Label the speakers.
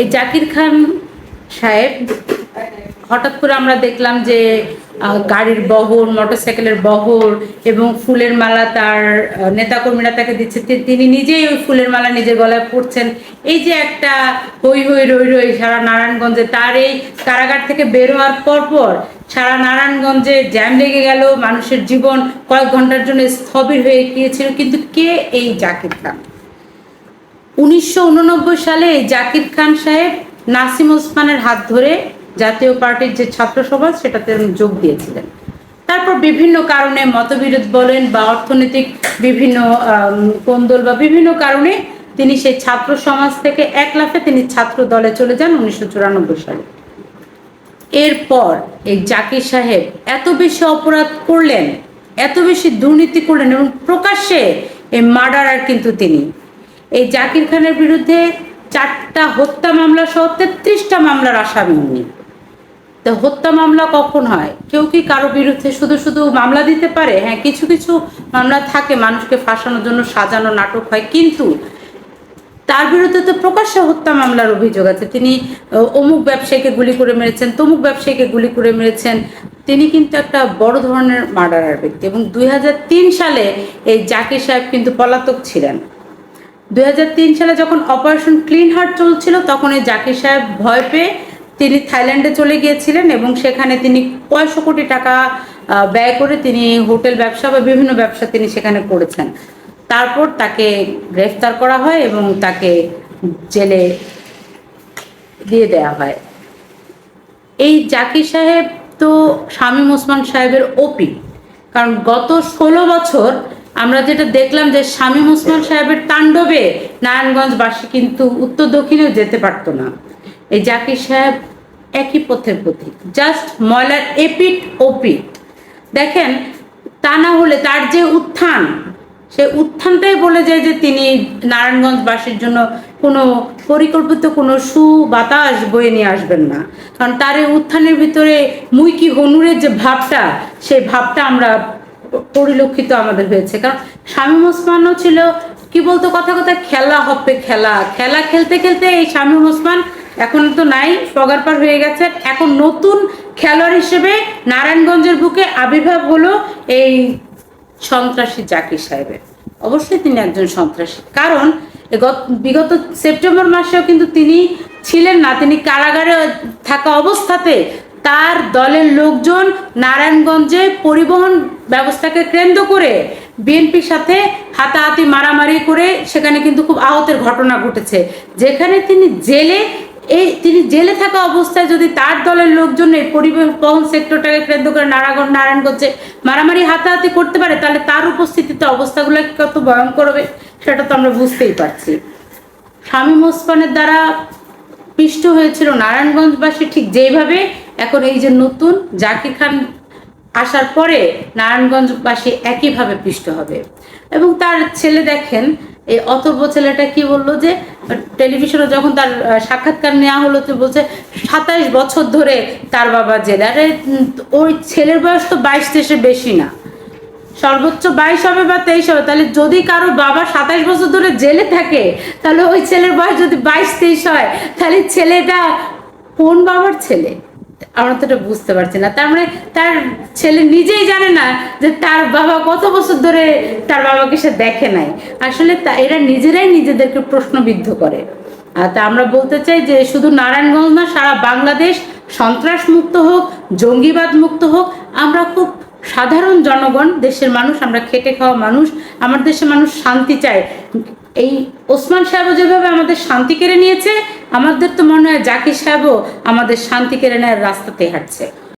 Speaker 1: এই জাকির খান সাহেব, হঠাৎ করে আমরা দেখলাম যে গাড়ির বহর, মোটরসাইকেলের বহর এবং ফুলের মালা তার নেতাকর্মীরা তাকে দিচ্ছে। তিনি নিজেই ওই ফুলের মালা নিজের গলায় পড়ছেন এই যে একটা হই হই রই রই সারা নারায়ণগঞ্জে, তার এই কারাগার থেকে বের হওয়ার পর পর সারা নারায়ণগঞ্জে জ্যাম লেগে গেল। মানুষের জীবন কয়েক ঘণ্টার জন্য স্থবির হয়ে গিয়েছিল। কিন্তু কে এই জাকির খান? উনিশশো উননব্বই সালে জাকির খান সাহেব নাসিম ওসমানের হাত ধরে জাতীয় পার্টির যে ছাত্র সমাজ সেটাতে যোগ দিয়েছিলেন। তারপর বিভিন্ন কারণে মতবিরোধ বলেন বা অর্থনৈতিক বিভিন্ন কোন্দল বা বিভিন্ন কারণে তিনি সেই ছাত্র সমাজ থেকে এক লাফে তিনি ছাত্র দলে চলে যান উনিশশো চুরানব্বই সালে। এরপর এই জাকির সাহেব এত বেশি অপরাধ করলেন, এত বেশি দুর্নীতি করলেন এবং প্রকাশ্যে এই মার্ডারার কিন্তু তিনি এই জাকির খানের বিরুদ্ধে চারটা হত্যা মামলা সহ তেত্রিশটা মামলার আসামি। উনি তো হত্যা মামলা কখন হয়? কেউ কি কারও বিরুদ্ধে শুধু শুধু মামলা দিতে পারে? হ্যাঁ কিছু কিছু মামলা থাকে মানুষকে ফাঁসানোর জন্য, সাজানো নাটক হয়, কিন্তু তার বিরুদ্ধে তো প্রকাশ্যে হত্যা মামলার অভিযোগ আছে। তিনি অমুক ব্যবসায়ীকে গুলি করে মেরেছেন, তমুক ব্যবসায়ীকে গুলি করে মেরেছেন। তিনি কিন্তু একটা বড় ধরনের মার্ডারার ব্যক্তি এবং দুই হাজার তিন সালে এই জাকির সাহেব কিন্তু পলাতক ছিলেন। দুই হাজার তিন সালে যখন অপারেশন ক্লিন হার্ট চলছিল, তখন এই জাকির সাহেব ভয় পেয়ে তিনি থাইল্যান্ডে চলে গিয়েছিলেন এবং সেখানে তিনি কয়শো কোটি টাকা ব্যয় করে তিনি হোটেল ব্যবসা বা বিভিন্ন ব্যবসা তিনি সেখানে করেছেন। তারপর তাকে গ্রেফতার করা হয় এবং তাকে জেলে দিয়ে দেওয়া হয়। এই জাকির সাহেব তো শামীম ওসমান সাহেবের ওপি, কারণ গত ষোলো বছর আমরা যেটা দেখলাম যে শামীম ওসমান সাহেবের তাণ্ডবে নারায়ণগঞ্জবাসী কিন্তু উত্তর দক্ষিণেও যেতে পারতো না। এই জাকির সাহেব একই পথের প্রতীক জাস্ট ময়লার এপিট ওপিট দেখেন, তা না হলে তার যে উত্থান, সে উত্থানটাই বলে যায় যে তিনি নারায়ণগঞ্জবাসীর জন্য কোনো পরিকল্পিত কোনো সু বাতাস বয়ে নিয়ে আসবেন না। কারণ তার এই উত্থানের ভিতরে মুইকি হনুরের যে ভাবটা, সেই ভাবটা আমরা পরিলক্ষিত আমাদের হয়েছে। কারণ শামীম ওসমানও ছিল, কি বলতো কথা কথা, খেলা হবে খেলা। খেলা খেলতে খেলতে এই শামীম ওসমান এখন তো নাই, পগার পার হয়ে গেছে। এখন নতুন খেলোয়াড় হিসেবে নারায়ণগঞ্জের বুকে আবির্ভাব হলো এই সন্ত্রাসী জাকির সাহেবের। অবশ্যই তিনি একজন সন্ত্রাসী। কারণ বিগত সেপ্টেম্বর মাসেও কিন্তু তিনি ছিলেন না। তিনি কারাগারে থাকা অবস্থাতে তার দলের লোকজন নারায়ণগঞ্জে পরিবহন ব্যবস্থাকে কেন্দ্র করে বিএনপির সাথে হাতাহাতি মারামারি করে সেখানে কিন্তু খুব আহতের ঘটনা ঘটেছে। যেখানে তিনি জেলে, এই তিনি জেলে থাকা অবস্থায় যদি তার দলের লোকজন এই পরিবহন সেক্টরটাকে কেন্দ্র করে নারায়ণ নারায়ণগঞ্জে মারামারি, হাতাহাতি করতে পারে, তাহলে তার উপস্থিতিতে অবস্থাগুলো কত ভয়ঙ্কর হবে সেটা তো আমরা বুঝতেই পারছি। স্বামী ওসমানের দ্বারা পিষ্ট হয়েছিল নারায়ণগঞ্জবাসী ঠিক যেইভাবে এখন এই যে নতুন জাকির খান আসার পরে নারায়ণগঞ্জবাসী একইভাবে পিষ্ট হবে। এবং তার ছেলে দেখেন, এই অথর্ব ছেলেটা কি বলল যে, টেলিভিশনে যখন তার সাক্ষাৎকার নেওয়া হলো, তো বলছে সাতাইশ বছর ধরে তার বাবা জেলে। আরে ওই ছেলের বয়স তো বাইশ তেইশে বেশি না। সর্বোচ্চ বাইশ হবে বা তেইশ হবে, তাহলে যদি কারও বাবা সাতাইশ বছর ধরে জেলে থাকে, তাহলে ওই ছেলের বয়স যদি বাইশ তেইশ হয়, তাহলে ছেলেটা কোন বাবার ছেলে? আমরা তো এটা বুঝতে পারছি না। তার মানে তার ছেলে নিজেই জানে না যে তার বাবা কত বছর ধরে তার বাবাকে সে দেখে নাই। আসলে তা এরা নিজেরাই নিজেদেরকে প্রশ্নবিদ্ধ করে। আর তা আমরা বলতে চাই যে শুধু নারায়ণগঞ্জ না, সারা বাংলাদেশ সন্ত্রাস মুক্ত হোক জঙ্গিবাদ মুক্ত হোক, আমরা খুব সাধারণ জনগণ, দেশের মানুষ, আমরা খেটে খাওয়া মানুষ আমার দেশের মানুষ শান্তি চায়। এই ওসমান সাহেবও যেভাবে আমাদের শান্তি কেড়ে নিয়েছে আমাদের তো মনে হয় জাকির সাহেবও আমাদের শান্তি কেড়ে রাস্তাতে হাঁটছে।